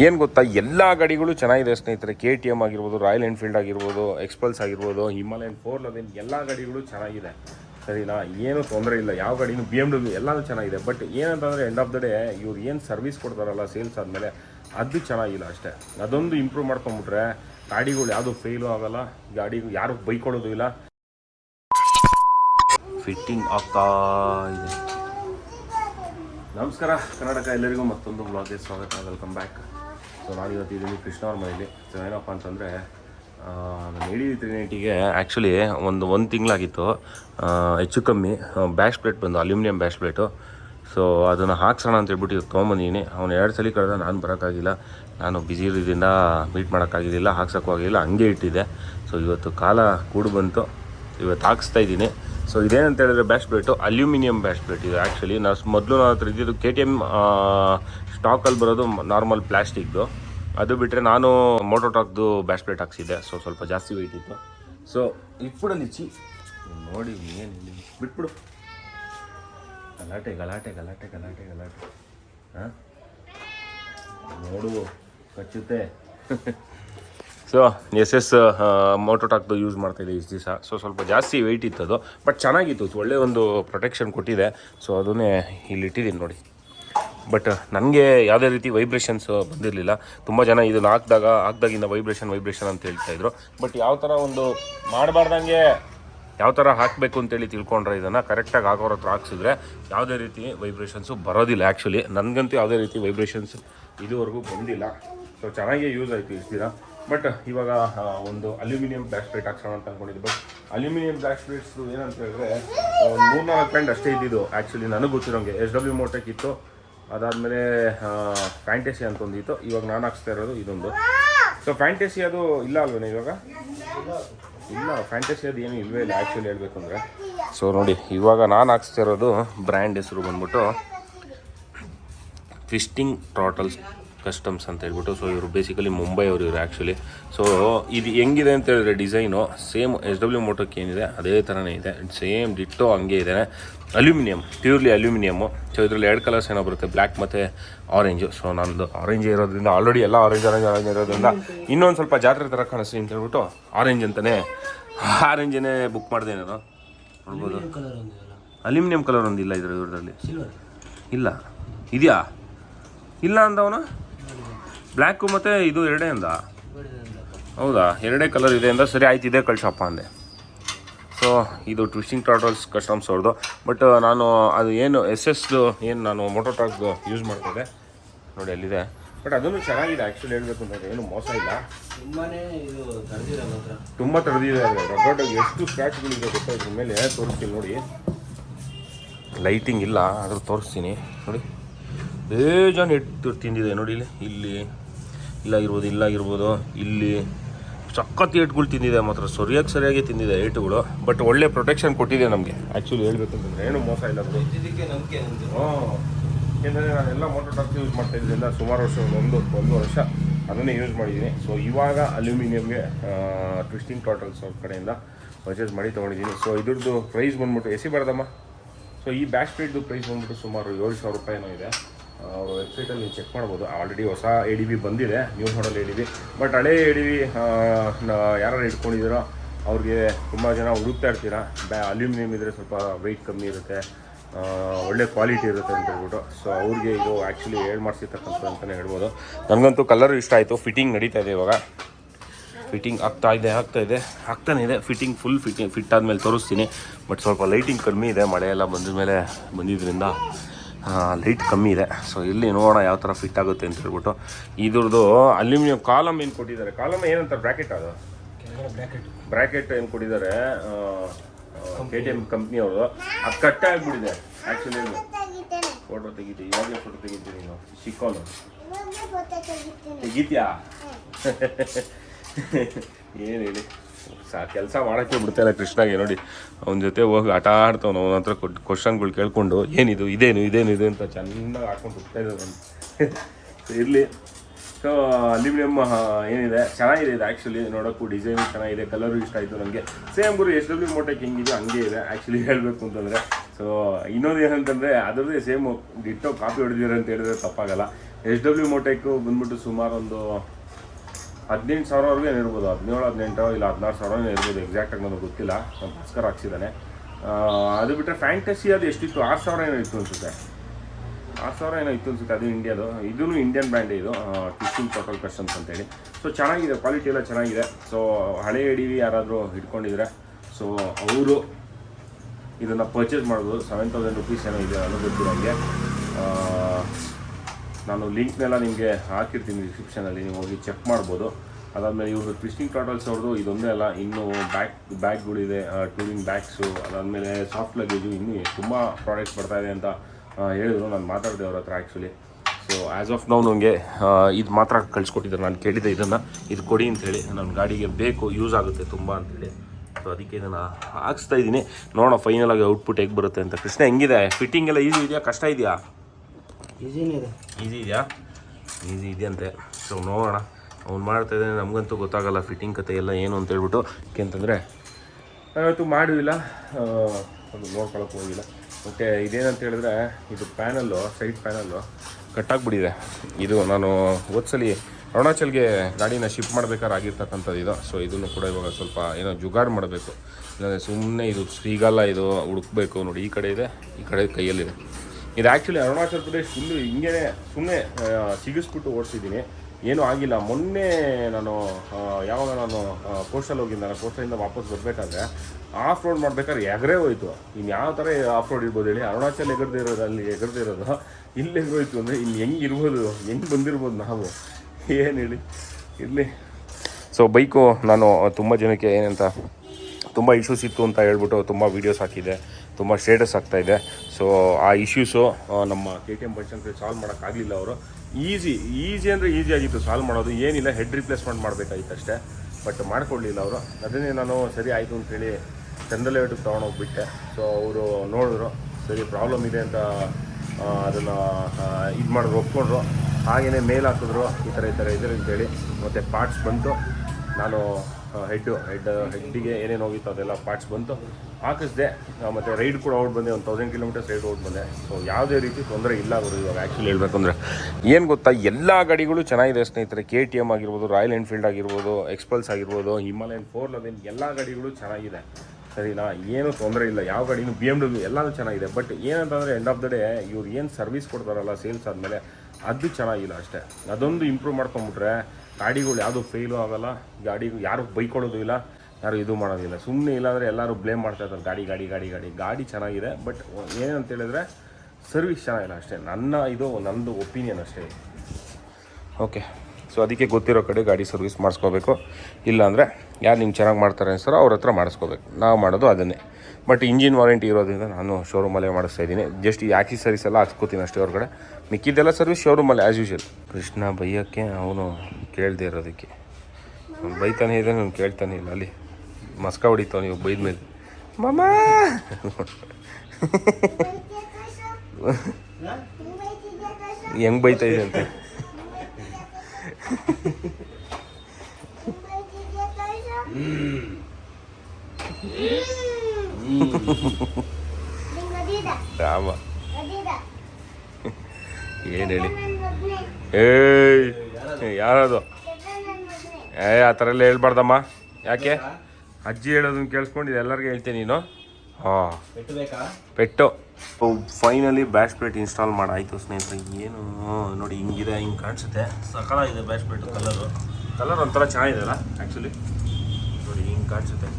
ಏನು ಗೊತ್ತಾ? ಎಲ್ಲ ಗಾಡಿಗಳು ಚೆನ್ನಾಗಿದೆ ಸ್ನೇಹಿತರೆ. ಕೆ ಟಿ ಎಂ ಆಗಿರ್ಬೋದು ರಾಯಲ್ ಎನ್ಫೀಲ್ಡ್ ಆಗಿರ್ಬೋದು ಎಕ್ಸ್ಪಲ್ಸ್ ಆಗಿರ್ಬೋದು ಹಿಮಾಲಯನ್ ಫೋರ್ ಲೆವೆನ್ ಎಲ್ಲ ಗಾಡಿಗಳು ಚೆನ್ನಾಗಿದೆ. ಸರಿನಾ? ಏನು ತೊಂದರೆ ಇಲ್ಲ. ಯಾವ ಗಾಡಿನೂ ಬಿ ಎಂ ಡಬ್ಲ್ಯೂ ಎಲ್ಲನೂ ಚೆನ್ನಾಗಿದೆ. ಬಟ್ ಏನಂತಂದರೆ ಎಂಡ್ ಆಫ್ ದ ಡೇ ಇವ್ರು ಏನು ಸರ್ವಿಸ್ ಕೊಡ್ತಾರಲ್ಲ ಸೇಲ್ಸ್ ಆದಮೇಲೆ ಅದು ಚೆನ್ನಾಗಿಲ್ಲ ಅಷ್ಟೇ. ಅದೊಂದು ಇಂಪ್ರೂವ್ ಮಾಡ್ಕೊಂಬಿಟ್ರೆ ಗಾಡಿಗಳು ಯಾವುದು ಫೇಲು ಆಗಲ್ಲ. ಗಾಡಿಗಳು ಯಾರು ಬೈಕೊಳ್ಳೋದು ಇಲ್ಲ. ಫಿಟ್ಟಿಂಗ್ ಆಗ್ತಾ ಇದೆ. ನಮಸ್ಕಾರ. ಕರ್ನಾಟಕ ಎಲ್ಲರಿಗೂ ಮತ್ತೊಂದು ಬ್ಲಾಗ್ಗೆ ಸ್ವಾಗತ. ವೆಲ್ಕಮ್ ಬ್ಯಾಕ್ ಸೊ ನಾನು ಇವತ್ತು ಇದ್ದೀನಿ ಕೃಷ್ಣ ಅವ್ರ ಮನೇಲಿ. ಸೊ ಏನಪ್ಪ ಅಂತಂದರೆ ನಾನು ಹೇಳಿ ತ್ರೀ ಆ್ಯಕ್ಚುಲಿ ಒಂದು ಒಂದು ತಿಂಗಳಾಗಿತ್ತು. ಹೆಚ್ಚು ಕಮ್ಮಿ ಬ್ಯಾಶ್ ಪ್ಲೇಟ್ ಬಂದು ಅಲ್ಯೂಮಿನಿಯಂ ಬ್ಯಾಶ್ ಪ್ಲೇಟು ಸೊ ಅದನ್ನು ಹಾಕ್ಸೋಣ ಅಂತ ಹೇಳ್ಬಿಟ್ಟು ಇವತ್ತು ತೊಗೊಂಬಂದಿದ್ದೀನಿ ಅವ್ನು ಎರಡು ಸಲ ಕಳೆದ ನಾನು ಬರೋಕ್ಕಾಗಿಲ್ಲ. ನಾನು ಬ್ಯುಸಿ ಇರೋದ್ರಿಂದ ಮೀಟ್ ಮಾಡೋಕ್ಕಾಗಿರಲಿಲ್ಲ ಹಾಕ್ಸೋಕ್ಕೂ ಆಗಿಲ್ಲ, ಹಂಗೆ ಇಟ್ಟಿದ್ದೆ. ಸೊ ಇವತ್ತು ಕಾಲ ಕೂಡು ಬಂತು. ಇವತ್ತು ಹಾಕ್ಸ್ತಾ ಇದ್ದೀನಿ. ಸೊ ಇದೇನಂತ ಹೇಳಿದ್ರೆ bash plate aluminium bash plate ಇದು ಆ್ಯಕ್ಚುಲಿ ನಾನು ಮೊದಲು ನಾನು ಹತ್ರ ಇದ್ದಿದ್ದು ಕೆ ಟಿ ಎಂ ಸ್ಟಾಕಲ್ಲಿ ಬರೋದು ನಾರ್ಮಲ್ ಪ್ಲಾಸ್ಟಿಕ್ದು ಅದು ಬಿಟ್ಟರೆ ನಾನು ಮೋಟೋಟಾಕ್ದು ಬ್ಯಾಶ್ ಪ್ಲೇಟ್ ಹಾಕ್ಸಿದ್ದೆ. ಸೊ ಸ್ವಲ್ಪ ಜಾಸ್ತಿ ವೆಯ್ಟ್ ಇತ್ತು. ಸೊ ಇಟ್ಬಿಡಲ್ಲಿ ಚಿ ನೋಡಿ ಏನು ಬಿಟ್ಬಿಡು. ಗಲಾಟೆ ಗಲಾಟೆ ಗಲಾಟೆ ಗಲಾಟೆ ಗಲಾಟೆ. ಹಾಂ? ನೋಡು, ಕಚ್ಚುತ್ತೆ. ಸೊ ಎಸ್ ಎಸ್ ಮೋಟೋಟಾಕ್ದು ಯೂಸ್ ಮಾಡ್ತಾಯಿದ್ದೆ ಇಷ್ಟು ದಿವಸ. ಸೊ ಸ್ವಲ್ಪ ಜಾಸ್ತಿ ವೆಯ್ಟ್ ಇತ್ತು ಅದು ಬಟ್ ಚೆನ್ನಾಗಿತ್ತು. ಒಳ್ಳೆ ಒಂದು ಪ್ರೊಟೆಕ್ಷನ್ ಕೊಟ್ಟಿದೆ. ಸೊ ಅದನ್ನೇ ಇಲ್ಲಿ ಇಟ್ಟಿದ್ದೀನಿ ನೋಡಿ. ಬಟ್ ನನಗೆ ಯಾವುದೇ ರೀತಿ ವೈಬ್ರೇಷನ್ಸ್ ಬಂದಿರಲಿಲ್ಲ. ತುಂಬ ಜನ ಇದನ್ನು ಹಾಕಿದಾಗ, ಹಾಕ್ದಾಗಿಂದ ವೈಬ್ರೇಷನ್ ವೈಬ್ರೇಷನ್ ಅಂತ ಹೇಳ್ತಾ ಇದ್ರು. ಬಟ್ ಯಾವ ಥರ ಒಂದು ಮಾಡಬಾರ್ದಂಗೆ ಯಾವ ಥರ ಹಾಕಬೇಕು ಅಂತೇಳಿ ತಿಳ್ಕೊಂಡ್ರೆ ಇದನ್ನು ಕರೆಕ್ಟಾಗಿ ಹಾಕೋರ ಹತ್ರ ಹಾಕ್ಸಿದ್ರೆ ಯಾವುದೇ ರೀತಿ ವೈಬ್ರೇಷನ್ಸು ಬರೋದಿಲ್ಲ ಆ್ಯಕ್ಚುಲಿ ನನಗಂತೂ ಯಾವುದೇ ರೀತಿ ವೈಬ್ರೇಷನ್ಸ್ ಇದುವರೆಗೂ ಬಂದಿಲ್ಲ. ಸೊ ಚೆನ್ನಾಗೇ ಯೂಸ್ ಆಯಿತು ಇಷ್ಟು ಬಟ್ ಇವಾಗ ಒಂದು ಅಲ್ಯೂಮಿನಿಯಂ ಬ್ಯಾಕ್ ಪ್ಲೇಟ್ ಹಾಕ್ಸೋಣ ಅಂತ ಅಂದ್ಕೊಂಡಿದ್ದೆ ಬಟ್ ಅಲ್ಯೂಮಿನಿಯಂ ಬ್ಯಾಕ್ ಪ್ಲೇಟ್ಸ್ ಏನಂತ ಹೇಳಿದ್ರೆ, ಒಂದು ಮೂರ್ನಾಲ್ಕು ಪ್ಯಾಂಟ್ ಅಷ್ಟೇ ಇದ್ದಿದ್ದು ಆ್ಯಕ್ಚುಲಿ ನನಗೆ ಗೊತ್ತಿರೋಂಗೆ. ಎಸ್ ಡಬ್ಲ್ಯೂ ಮೋಟೆಕ್ ಇತ್ತು. ಅದಾದಮೇಲೆ ಫ್ಯಾಂಟಸಿ ಅಂತ ಒಂದಿತ್ತು ಇವಾಗ ನಾನು ಹಾಕ್ಸ್ತಾ ಇರೋದು ಇದೊಂದು. ಸೊ ಫ್ಯಾಂಟಸಿ ಅದು ಇಲ್ಲ ಅಲ್ವೇನೆ ಇವಾಗ? ಇಲ್ಲ ಫ್ಯಾಂಟಸಿ ಅದು ಏನು ಇಲ್ವೇ ಇಲ್ಲ ಆ್ಯಕ್ಚುಲಿ ಹೇಳಬೇಕು ಅಂದರೆ ಸೊ ನೋಡಿ, ಇವಾಗ ನಾನು ಹಾಕ್ಸ್ತಾ ಇರೋದು ಬ್ರ್ಯಾಂಡ್ ಹೆಸರು ಬಂದ್ಬಿಟ್ಟು ಟ್ವಿಸ್ಟಿಂಗ್ ಟ್ರಾಟಲ್ಸ್ ಕಸ್ಟಮ್ಸ್ ಅಂತ ಹೇಳ್ಬಿಟ್ಟು ಸೊ ಇವರು ಬೇಸಿಕಲಿ ಮುಂಬೈ ಅವರು ಇವರು ಆ್ಯಕ್ಚುಲಿ ಸೊ ಇದು ಹೆಂಗಿದೆ ಅಂತ ಹೇಳಿದ್ರೆ ಡಿಸೈನು ಸೇಮ್ ಎಸ್ ಡಬ್ಲ್ಯೂ ಮೋಟೋಕ್ಕೆ ಏನಿದೆ ಅದೇ ಥರನೇ ಇದೆ. ಸೇಮ್ ಡಿಟ್ಟೋ ಹಂಗೆ ಇದೆ. ಅಲ್ಯೂಮಿನಿಯಂ ಪ್ಯೂರ್ಲಿ ಅಲ್ಯೂಮಿನಿಯಮು ಸೊ ಇದರಲ್ಲಿ ಎರಡು ಕಲರ್ಸ್ ಏನೋ ಬರುತ್ತೆ ಬ್ಲ್ಯಾಕ್ ಮತ್ತು ಆರೆಂಜು ಸೊ ನಂದು ಆರೆಂಜ್ ಇರೋದ್ರಿಂದ ಆಲ್ರೆಡಿ ಎಲ್ಲ ಆರೆಂಜ್ ಆರೆಂಜ್ ಆರೆಂಜ್ ಇರೋದ್ರಿಂದ ಇನ್ನೊಂದು ಸ್ವಲ್ಪ ಜಾತ್ರೆ ಥರ ಕಾಣಿಸ್ತೀನಿ ಅಂತ ಹೇಳ್ಬಿಟ್ಟು ಆರೆಂಜ್ ಅಂತಲೇ ಆರೆಂಜನೇ ಬುಕ್ ಮಾಡಿದೆ ನಾನು. ನೋಡ್ಬೋದು. ಅಲ್ಯೂಮಿನಿಯಂ ಕಲರ್ ಒಂದಿಲ್ಲ ಇದರಲ್ಲಿ ಇವ್ರದಲ್ಲಿ ಇಲ್ಲ. ಇದೆಯಾ? ಇಲ್ಲ ಅಂದವನು? ಬ್ಲ್ಯಾಕು ಮತ್ತು ಇದು ಎರಡೇ ಅಂದ? ಹೌದಾ? ಎರಡೇ ಕಲರ್ ಇದೆ ಅಂದ. ಸರಿ ಆಯ್ತು ಇದೇ ಕಳ್ಸಪ್ಪ ಅಂದೆ. ಸೊ ಇದು ಟ್ವಿಸ್ಟಿಂಗ್ ಟಾಟಲ್ಸ್ ಕಸ್ಟಮ್ಸ್ ಅವ್ರದ್ದು ಬಟ್ ನಾನು ಅದು ಏನು ಎಸ್ ಎಸ್ದು ಏನು ನಾನು ಮೋಟೋ ಟ್ರಾಕ್ದು ಯೂಸ್ ಮಾಡ್ತಿದ್ದೆ? ನೋಡಿ ಅಲ್ಲಿದೆ. ಬಟ್ ಅದನ್ನು ಚೆನ್ನಾಗಿದೆ ಆ್ಯಕ್ಚುಲಿ ಹೇಳಬೇಕು ಅಂದರೆ ಏನು ಮೋಸ ಇಲ್ಲ. ತುಂಬ ತರದಿದೆ ಎಷ್ಟು ಸ್ಕ್ರ್ಯಾಚ್ಗಳಿದೆ ಗೊತ್ತಾ ಇದ್ರ ಮೇಲೆ? ತೋರಿಸ್ತೀನಿ ನೋಡಿ. ಲೈಟಿಂಗ್ ಇಲ್ಲ ಆದರೂ ತೋರಿಸ್ತೀನಿ. ನೋಡಿ. ಬೇಜಾನ್ ಇಟ್ಟು ತಿಂದಿದೆ ನೋಡಿ ಇಲ್ಲಿ. ಇಲ್ಲಿ. ಇಲ್ಲ ಇರ್ಬೋದು ಇಲ್ಲ ಇರ್ಬೋದು. ಇಲ್ಲಿ ಸಖತ್ ಏಟ್ಗಳು ತಿಂದಿದೆ ಮಾತ್ರ. ಸರಿಯಾಗಿ ಸರಿಯಾಗಿ ತಿಂದಿದೆ ಏಟುಗಳು. ಬಟ್ ಒಳ್ಳೆ ಪ್ರೊಟೆಕ್ಷನ್ ಕೊಟ್ಟಿದೆ ನಮಗೆ. ಆ್ಯಕ್ಚುಲಿ ಹೇಳ್ಬೇಕಂತಂದ್ರೆ ಏನು ಮೋಸ ಇಲ್ಲ ಏಕೆಂದರೆ ನಾನೆಲ್ಲ ಮೋಟರ್ ಟಾಕ್ಸ್ ಯೂಸ್ ಮಾಡ್ತಾ ಇದ್ರಿಂದ ಸುಮಾರು ವರ್ಷ ಒಂದು ಒಂದು ವರ್ಷ ಅದನ್ನೇ ಯೂಸ್ ಮಾಡಿದ್ದೀನಿ. ಸೊ ಇವಾಗ ಅಲ್ಯೂಮಿನಿಯಮ್ಗೆ ಟ್ವಿಸ್ಟಿಂಗ್ ಟಾಟಲ್ಸ್ ಅವ್ರ ಕಡೆಯಿಂದ ಪರ್ಚೇಸ್ ಮಾಡಿ ತೊಗೊಂಡಿದ್ದೀನಿ. ಸೊ ಇದ್ರದ್ದು ಪ್ರೈಸ್ ಬಂದ್ಬಿಟ್ಟು ಸಿ ಬರ್ದಮ್ಮ. ಸೊ ಈ ಬ್ಯಾಕ್ ಪ್ಲೇಟ್ದು ಪ್ರೈಸ್ ಬಂದ್ಬಿಟ್ಟು ಸುಮಾರು ಏಳು ಸಾವಿರ ರೂಪಾಯಿನೂ ಇದೆ. ಅವ್ರ ವೆಬ್ಸೈಟಲ್ಲಿ ನೀವು ಚೆಕ್ ಮಾಡ್ಬೋದು. ಆಲ್ರೆಡಿ ಹೊಸ ಎ ಡಿ ಬಿ ಬಂದಿದೆ. New model A D B but ಹಳೇ ಎ ಡಿ ಬಿ ಯಾರು ಇಟ್ಕೊಂಡಿದ್ದೀರೋ, ಅವ್ರಿಗೆ ತುಂಬ ಜನ ಹುಡುಕ್ತಾ ಇರ್ತೀರಾ. ಬ್ಯಾ ಅಲ್ಯೂಮಿನಿಯಂ ಇದ್ದರೆ ಸ್ವಲ್ಪ ವೆಯ್ಟ್ ಕಮ್ಮಿ ಇರುತ್ತೆ. ಒಳ್ಳೆ ಕ್ವಾಲಿಟಿ ಇರುತ್ತೆ ಅಂತ ಹೇಳ್ಬಿಟ್ಟು. ಸೊ ಅವ್ರಿಗೆ ಇದು ಆ್ಯಕ್ಚುಲಿ ಹೇಳಿ ಮಾಡಿಸಿರ್ತಕ್ಕಂಥ ಅಂತಲೇ ಹೇಳ್ಬೋದು. ನನಗಂತೂ ಕಲರು ಇಷ್ಟ ಆಯಿತು. ಫಿಟ್ಟಿಂಗ್ ನಡೀತಾ ಇದೆ ಇವಾಗ. ಫಿಟ್ಟಿಂಗ್ ಆಗ್ತಾ ಇದೆ ಆಗ್ತಾ ಇದೆ. ಆಗ್ತಾನೆ ಇದೆ. ಫಿಟ್ಟಿಂಗ್ ಫುಲ್ ಫಿಟ್ಟಿಂಗ್ ಫಿಟ್ ಆದಮೇಲೆ ತೋರಿಸ್ತೀನಿ. ಬಟ್ ಸ್ವಲ್ಪ ಲೈಟಿಂಗ್ ಕಮ್ಮಿ ಇದೆ. ಮಳೆ ಎಲ್ಲ ಬಂದ ಮೇಲೆ ಬಂದಿದ್ದರಿಂದ ಲೈಟ್ ಕಮ್ಮಿ ಇದೆ. ಸೊ ಇಲ್ಲಿ ನೋಡೋಣ ಯಾವ ಥರ ಫಿಟ್ ಆಗುತ್ತೆ ಅಂತ ಹೇಳ್ಬಿಟ್ಟು. ಇದ್ರದ್ದು ಅಲ್ಯೂಮಿನಿಯಂ ಕಾಲಮ್ ಏನು ಕೊಟ್ಟಿದ್ದಾರೆ? ಕಾಲಮ್ ಏನಂತ ಬ್ರ್ಯಾಕೆಟ್ ಅದು? ಬ್ರ್ಯಾಕೆಟ್ ಏನು ಕೊಟ್ಟಿದ್ದಾರೆ? ಕೆ ಟಿ ಎಂ ಕಂಪ್ನಿಯವರು ಅದು ಕಟ್ಟೆ ಆಗಿಬಿಟ್ಟಿದೆ. ಆ್ಯಕ್ಚುಲಿ ಫೋಟೋ ತೆಗಿತೀವಿ ಇವಾಗಲೇ ಫೋಟೋ ತೆಗಿತೀನಿ ನೀನು. ಸಿಕ್ಕೋನು. ತೆಗಿತೀಯಾ? ಏನು ಹೇಳಿ? ಕೆಲಸ ಮಾಡೋಕ್ಕೆ ಬಿಡ್ತಾಯಿಲ್ಲ ಕೃಷ್ಣಗೆ, ನೋಡಿ. ಅವನ ಜೊತೆ ಹೋಗಿ ಆಟ ಆಡ್ತಾವನು, ಅವನ ಹತ್ರ ಕ್ವಶನ್ಗಳು ಕೇಳ್ಕೊಂಡು, ಏನಿದು, ಇದೇನು ಇದೇನು ಇದೆ ಅಂತ ಚೆನ್ನಾಗಿ ಹೋಗ್ತಾ ಇದ್ದಾನೆ ಇರಲಿ. ಸೊ ಅಲ್ಯೂಮಿನಿಯಮ್ ಏನಿದೆ? ಚೆನ್ನಾಗಿದೆ ಇದು ಆ್ಯಕ್ಚುಲಿ ನೋಡೋಕ್ಕೂ ಡಿಸೈನ್ ಚೆನ್ನಾಗಿದೆ ಕಲರು ಇಷ್ಟ ಆಯಿತು ನನಗೆ. ಸೇಮ್ ಗುರು ಎಸ್ ಡಬ್ಲ್ಯೂ ಮೋಟೆಕ್ ಹೆಂಗಿದೆ? ಹಂಗೆ ಇದೆ ಆ್ಯಕ್ಚುಲಿ ಹೇಳಬೇಕು ಅಂತಂದರೆ. ಸೊ ಇನ್ನೊಂದು ಏನಂತಂದರೆ, ಅದರದ್ದೇ ಸೇಮ್ ಡಿಟ್ಟೋ ಕಾಪಿ ಹೊಡೆದಿರೋ ಅಂತ ಹೇಳಿದ್ರೆ ತಪ್ಪಾಗಲ್ಲ. ಎಸ್ ಡಬ್ಲ್ಯೂ ಮೋಟೆಕ್ಕು ಬಂದ್ಬಿಟ್ಟು ಸುಮಾರು ಒಂದು ಹದಿನೆಂಟು ಸಾವಿರವರೆಗೂ ಏನು ಇರ್ಬೋದು? ಹದಿನೇಳು, ಹದಿನೆಂಟು, ಇಲ್ಲ ಹದಿನಾರು ಸಾವಿರ ಇರ್ಬೋದು ಎಕ್ಸಾಕ್ಟಾಗಿ ನನಗೆ ಗೊತ್ತಿಲ್ಲ. ನಾನು ಭಾಸ್ಕರ್ ಹಾಕ್ಸಿದ್ದಾನೆ. ಅದು ಬಿಟ್ಟರೆ ಫ್ಯಾಂಟಸಿ ಅದು ಎಷ್ಟಿತ್ತು? ಆರು ಸಾವಿರ ಏನೋ ಇತ್ತು ಅನಿಸುತ್ತೆ. ಆರು ಸಾವಿರ ಏನೋ ಇತ್ತು ಅನಿಸುತ್ತೆ ಅದು ಇಂಡಿಯಾದು ಇದೂ ಇಂಡಿಯನ್ ಬ್ರ್ಯಾಂಡೇ ಇದು. ಟಿಸ್ಟಿಂಗ್ ಟೋಟಲ್ ಕಸ್ಟಮ್ಸ್ ಅಂತೇಳಿ. ಸೊ ಚೆನ್ನಾಗಿದೆ ಕ್ವಾಲಿಟಿ ಎಲ್ಲ ಚೆನ್ನಾಗಿದೆ. ಸೊ ಹಳೆ ಎಡಿ ಯಾರಾದರೂ ಹಿಡ್ಕೊಂಡಿದ್ರೆ ಸೊ ಅವರು ಇದನ್ನು ಪರ್ಚೇಸ್ ಮಾಡ್ಬೋದು. ಸೆವೆನ್ ತೌಸಂಡ್ ರುಪೀಸ್ ಏನೋ ಇದೆ ಅನ್ನೋದು ಗೊತ್ತಿರೋಂಗೆ ನಾನು ಲಿಂಕ್ನೆಲ್ಲ ನಿಮಗೆ ಹಾಕಿರ್ತೀನಿ ಡಿಸ್ಕ್ರಿಪ್ಷನಲ್ಲಿ ನೀವು ಹೋಗಿ ಚೆಕ್ ಮಾಡ್ಬೋದು. ಅದಾದಮೇಲೆ ಇವರು ಟ್ವಿಸ್ಟಿಂಗ್ ಟಾಟಲ್ಸ್ ಅವ್ರದ್ದು ಇದೊಂದೇ ಅಲ್ಲ, ಇನ್ನೂ ಬ್ಯಾಗ್ ಬ್ಯಾಗ್ಗಳಿದೆ ಟೂರಿಂಗ್ ಬ್ಯಾಗ್ಸು ಅದಾದಮೇಲೆ ಸಾಫ್ಟ್ ಲಗೇಜು ಇನ್ನೂ ತುಂಬ ಪ್ರಾಡಕ್ಟ್ಸ್ ಬರ್ತಾಯಿದೆ ಅಂತ ಹೇಳಿದ್ರು. ನಾನು ಮಾತಾಡಿದೆ ಅವ್ರ ಹತ್ರ actually so as of now ನನಗೆ ಇದು ಮಾತ್ರ ಕಳಿಸ್ಕೊಟ್ಟಿದ್ದಾರೆ. ನಾನು ಕೇಳಿದ್ದೆ ಇದನ್ನು. ಇದು ಕೊಡಿ ಅಂತೇಳಿ. ನನ್ನ ಗಾಡಿಗೆ ಬೇಕು ಯೂಸ್ ಆಗುತ್ತೆ ತುಂಬ ಅಂತೇಳಿ. ಸೊ ಅದಕ್ಕೆ ಇದನ್ನು ಹಾಕ್ಸ್ತಾ ಇದ್ದೀನಿ. ನೋಡೋಣ ಫೈನಲ್ ಆಗಿ ಔಟ್ಪುಟ್ ಹೇಗೆ ಬರುತ್ತೆ ಅಂತ. ಕೃಷ್ಣ, ಹೆಂಗಿದೆ? ಫಿಟ್ಟಿಂಗ್ ಎಲ್ಲ ಈಸಿ ಇದೆಯಾ? ಕಷ್ಟ ಇದೆಯಾ? ಇದೆ? ಈಸಿ ಇದೆಯಾ? ಈಸಿ ಇದೆಯಂತೆ. ಸೊ ನೋಡೋಣ. ಅವ್ನು ಮಾಡ್ತಾ ಇದ್ದಾನೆ. ನಮಗಂತೂ ಗೊತ್ತಾಗಲ್ಲ ಫಿಟ್ಟಿಂಗ್ ಕತೆ ಎಲ್ಲ ಏನು ಅಂತ ಹೇಳ್ಬಿಟ್ಟು. ಯಾಕೆಂತಂದರೆ ನಾವಿವತ್ತು ಮಾಡಿಲ್ಲ ಅದು ನೋಡ್ಕೊಳಕ್ಕೆ ಹೋಗಿಲ್ಲ. ಮತ್ತು ಇದೇನಂತ ಹೇಳಿದ್ರೆ, ಇದು ಪ್ಯಾನಲ್ಲು ಸೈಡ್ ಪ್ಯಾನಲ್ಲು ಕಟ್ಟಾಗ್ಬಿಟ್ಟಿದೆ ಇದು ನಾನು ಓದ್ಸಲಿ ಅರುಣಾಚಲ್ಗೆ ಗಾಡಿನ ಶಿಫ್ಟ್ ಮಾಡ್ಬೇಕಾದ್ರೆ ಆಗಿರ್ತಕ್ಕಂಥದ್ದು ಇದು. ಸೊ ಇದನ್ನು ಕೂಡ ಇವಾಗ ಸ್ವಲ್ಪ ಏನೋ ಜುಗಾಡು ಮಾಡಬೇಕು. ಇಲ್ಲಾಂದರೆ ಸುಮ್ಮನೆ ಇದು ಶ್ರೀಗಾಲ ಇದು ಹುಡುಕ್ಬೇಕು ನೋಡಿ. ಈ ಕಡೆ ಇದೆ, ಈ ಕಡೆ ಕೈಯಲ್ಲಿದೆ. ಇದು ಆ್ಯಕ್ಚುಲಿ ಅರುಣಾಚಲ್ ಪ್ರದೇಶ್ ಫುಲ್ಲು ಹಿಂಗೆ ಸುಮ್ಮನೆ ಸಿಗಿಸ್ಬಿಟ್ಟು ಓಡಿಸಿದ್ದೀನಿ. ಏನೂ ಆಗಿಲ್ಲ. ಮೊನ್ನೆ ನಾನು ಯಾವಾಗ ನಾನು ಪೋಸ್ಟಲ್ಲಿ ಹೋಗಿದ್ದೆ, ನಾನು ಕೋಸ್ಟಲಿಂದ ವಾಪಸ್ ಬರಬೇಕಾದ್ರೆ ಆಫ್ ರೋಡ್ ಮಾಡ್ಬೇಕಾದ್ರೆ ಎಗರೇ ಹೋಯಿತು. ಇನ್ನು ಯಾವ ಥರ ಆಫ್ ರೋಡ್ ಇರ್ಬೋದು ಹೇಳಿ. ಅರುಣಾಚಲ್ ಎಗರ್ದಿರೋದು ಅಲ್ಲಿ ಎಗರ್ದಿರೋದು ಇಲ್ಲಿ ಎಗರೋಯ್ತು ಅಂದರೆ ಇಲ್ಲಿ ಹೆಂಗೆ ಇರ್ಬೋದು, ಹೆಂಗೆ ಬಂದಿರ್ಬೋದು ನಾವು? ಏನು ಹೇಳಿ? ಇರಲಿ. ಸೊ ಬೈಕು ನಾನು ತುಂಬ ಜನಕ್ಕೆ ಏನಂತ, ತುಂಬ ಇಶ್ಯೂಸ್ ಇತ್ತು ಅಂತ ಹೇಳ್ಬಿಟ್ಟು ತುಂಬ ವೀಡಿಯೋಸ್ ಹಾಕಿದೆ ತುಂಬ ಸ್ಟೇಟಸ್ ಆಗ್ತಾ ಇದೆ. ಸೊ ಆ ಇಶ್ಯೂಸು ನಮ್ಮ ಕೆ ಟಿ ಎಂ ಬೈಸನ್ಗೆ ಸಾಲ್ವ್ ಮಾಡೋಕ್ಕಾಗಲಿಲ್ಲ ಅವರು. ಈಸಿ ಈಸಿ ಅಂದರೆ ಈಸಿ ಆಗಿತ್ತು. ಸಾಲ್ವ್ ಮಾಡೋದು ಏನಿಲ್ಲ ಹೆಡ್ ರಿಪ್ಲೇಸ್ಮೆಂಟ್ ಮಾಡಬೇಕಾಗಿತ್ತು ಅಷ್ಟೇ. ಬಟ್ ಮಾಡಿಕೊಡ್ಲಿಲ್ಲ ಅವರು. ಅದನ್ನೇ ನಾನು ಸರಿ ಆಯಿತು ಅಂತೇಳಿ ಚಂದಲೇಟಿಗೆ ತೊಗೊಂಡೋಗ್ಬಿಟ್ಟೆ ಸೊ ಅವರು ನೋಡಿದ್ರು, ಸರಿ ಪ್ರಾಬ್ಲಮ್ ಇದೆ ಅಂತ ಅದನ್ನು ಇದು ಮಾಡಿದ್ರು, ಒಪ್ಕೊಂಡ್ರು. ಹಾಗೆಯೇ ಮೇಲ್ ಹಾಕಿದ್ರು. ಈ ಥರ ಈ ಥರ ಇದೆ ಅಂತೇಳಿ ಮತ್ತು ಪಾರ್ಟ್ಸ್ ಬಂತು. ನಾನು ಹೆಡ್ಡು ಹೆಡ್ ಹೆಡ್ಡಿಗೆ ಏನೇನು ಹೋಗಿತ್ತು, ಅದೆಲ್ಲ ಪಾರ್ಟ್ಸ್ ಬಂತು. ಹಾಕಿಸ್ದೆ ಮತ್ತು ರೈಡ್ ಕೂಡ ಔಟ್ ಬಂದೆ, ಒಂದು ತೌಸಂಡ್ ಕಿಲೋಮೀಟರ್ಸ್ ರೈಡ್ ಔಟ್ ಬಂದೆ. ಸೊ ಯಾವುದೇ ರೀತಿ ತೊಂದರೆ ಇಲ್ಲ ಅವರು ಇವಾಗ ಆ್ಯಕ್ಚುಲಿ ಹೇಳಬೇಕು ಅಂದರೆ. ಏನು ಗೊತ್ತಾ, ಎಲ್ಲ ಗಾಡಿಗಳು ಚೆನ್ನಾಗಿದೆ ಸ್ನೇಹಿತರೆ. ಕೆ ಟಿ ಎಂ ಆಗಿರ್ಬೋದು ರಾಯಲ್ ಎನ್ಫೀಲ್ಡ್ ಆಗಿರ್ಬೋದು ಎಕ್ಸ್ಪಲ್ಸ್ ಆಗಿರ್ಬೋದು ಹಿಮಾಲಯನ್ ಫೋರ್ ಲೆವೆನ್ ಎಲ್ಲ ಗಾಡಿಗಳು ಚೆನ್ನಾಗಿದೆ. ಸರಿನಾ? ಏನು ತೊಂದರೆ ಇಲ್ಲ. ಯಾವ ಗಾಡಿನೂ ಬಿ ಎಂ ಡಬ್ಲ್ಯೂ ಎಲ್ಲನೂ ಚೆನ್ನಾಗಿದೆ. ಬಟ್ ಏನಂತಂದರೆ ಎಂಡ್ ಆಫ್ ದ ಡೇ ಇವ್ರು ಏನು ಸರ್ವಿಸ್ ಕೊಡ್ತಾರಲ್ಲ ಸೇಲ್ಸ್ ಆದಮೇಲೆ, ಅದು ಚೆನ್ನಾಗಿಲ್ಲ ಅಷ್ಟೇ. ಅದೊಂದು ಇಂಪ್ರೂವ್ ಮಾಡ್ಕೊಂಬಿಟ್ರೆ ಗಾಡಿಗಳು ಯಾವುದೂ ಫೇಲು ಆಗೋಲ್ಲ. ಗಾಡಿಗೂ ಯಾರು ಬೈಕೊಳ್ಳೋದು ಇಲ್ಲ, ಯಾರು ಇದು ಮಾಡೋದಿಲ್ಲ ಸುಮ್ಮನೆ ಇಲ್ಲಾಂದರೆ ಎಲ್ಲರೂ ಬ್ಲೇಮ್ ಮಾಡ್ತಾ ಇರ್ತಾರೆ ಗಾಡಿ ಗಾಡಿ ಗಾಡಿ ಗಾಡಿ ಗಾಡಿ ಚೆನ್ನಾಗಿದೆ ಬಟ್ ಏನಂತ ಹೇಳಿದ್ರೆ ಸರ್ವಿಸ್ ಚೆನ್ನಾಗಿಲ್ಲ ಅಷ್ಟೇ. ನನ್ನ ಇದು ನನ್ನದು ಒಪಿನಿಯನ್ ಅಷ್ಟೇ. ಓಕೆ ಸೊ ಅದಕ್ಕೆ ಗೊತ್ತಿರೋ ಕಡೆ ಗಾಡಿ ಸರ್ವಿಸ್ ಮಾಡಿಸ್ಕೋಬೇಕು. ಇಲ್ಲಾಂದರೆ ಯಾರು ನಿಮ್ಗೆ ಚೆನ್ನಾಗಿ ಮಾಡ್ತಾರೆ ಅನ್ಸರೋ ಅವ್ರ ಹತ್ರ ಮಾಡಿಸ್ಕೋಬೇಕು. ನಾವು ಮಾಡೋದು ಅದನ್ನೇ. ಬಟ್ ಇಂಜಿನ್ ವಾರಂಟಿ ಇರೋದ್ರಿಂದ ನಾನು ಶೋರೂಮಲ್ಲೇ ಮಾಡಿಸ್ತಾ ಇದ್ದೀನಿ. ಜಸ್ಟ್ ಈ ಸರ್ವಿಸ್ ಎಲ್ಲ ಹಚ್ಕೋತೀನಿ ಅಷ್ಟೇ ಹೊರಗಡೆ. ಮಿಕ್ಕಿದ್ದೆಲ್ಲ ಸರ್ವಿಸ್ ಶೋರೂಮಲ್ಲೇ ಆ್ಯಸ್ ಯೂಶಲ್ ಕೃಷ್ಣ ಬೈಯೋಕ್ಕೆ ಅವನು ಕೇಳದೆ ಇರೋದಕ್ಕೆ. ಬೈತಾನೆ ಇದೆ ನಾನು ಕೇಳ್ತಾನೆ ಇಲ್ಲ. ಅಲ್ಲಿ ಮಸ್ಕ ಹೊಡಿತಾವ ನೀವು ಬೈದ ಮೇಲೆ ಮಾಮಾ! ಹೆಂಗ್ ಬೈತಾ ಇದೆ ಅಂತ. ರಾಮ. ಏನು ಹೇಳಿ ಏಯ್ ಯಾರದು? ಏ ಆ ಥರ ಎಲ್ಲ ಹೇಳ್ಬಾರ್ದಮ್ಮ. ಯಾಕೆ? ಅಜ್ಜಿ ಹೇಳೋದನ್ನ ಕೇಳಿಸ್ಕೊಂಡು ಎಲ್ಲರಿಗೂ ಹೇಳ್ತೀನಿ ನೀನು. ಹಾಂ. ಪೆಟ್ಟು ಬೇಕಾ? ಪೆಟ್ಟು. ಫೈನಲಿ ಬ್ಯಾಶ್ ಪ್ಲೇಟ್ ಇನ್ಸ್ಟಾಲ್ ಮಾಡಾಯಿತು ಸ್ನೇಹಿತರೆ. ಏನು? ನೋಡಿ ಹಿಂಗಿದೆ ಹಿಂಗೆ ಕಾಣಿಸುತ್ತೆ. ಇದೆ ಬ್ಯಾಶ್ ಪ್ಲೇಟ್ ಕಲರು ಕಲರ್ ಒಂಥರ ಚೆನ್ನಾಗಿದೆ ಅಲ್ಲ ಆ್ಯಕ್ಚುಲಿ ನೋಡಿ ಹಿಂಗೆ ಕಾಣಿಸುತ್ತೆ.